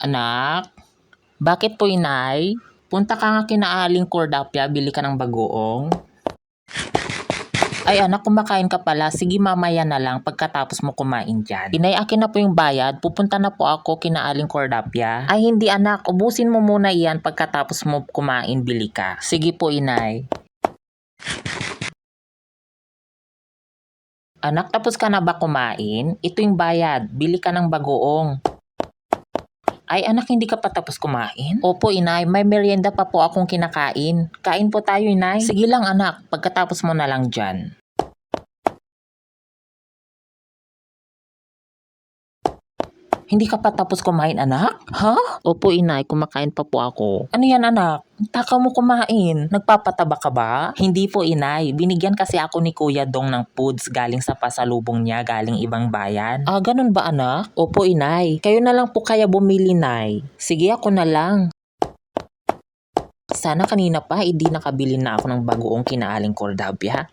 Anak? Bakit po inay? Punta ka nga kina Aling Cordapia, bili ka ng bagoong. Ay anak, kumakain ka pala. Sige mamaya na lang pagkatapos mo kumain dyan. Inay, akin na po yung bayad. Pupunta na po ako kina Aling Cordapia. Ay hindi anak, ubusin mo muna yan pagkatapos mo kumain, bili ka. Sige po inay. Anak, tapos ka na ba kumain? Ito yung bayad. Bili ka ng bagoong. Ay anak, hindi ka pa tapos kumain? Opo inay, may merienda pa po akong kinakain. Kain po tayo inay. Sige lang anak, pagkatapos mo na lang dyan. Hindi ka pa tapos kumain anak? Ha? Opo inay, kumakain pa po ako. Ano yan anak? Taka mo kumain. Nagpapataba ka ba? Hindi po inay. Binigyan kasi ako ni Kuya Dong ng foods galing sa pasalubong niya galing ibang bayan. Ah, ganun ba anak? Opo inay. Kayo na lang po kaya bumili nay. Sige ako na lang. Sana kanina pa hindi nakabili na ako ng bagoong kinaaling Cordabia.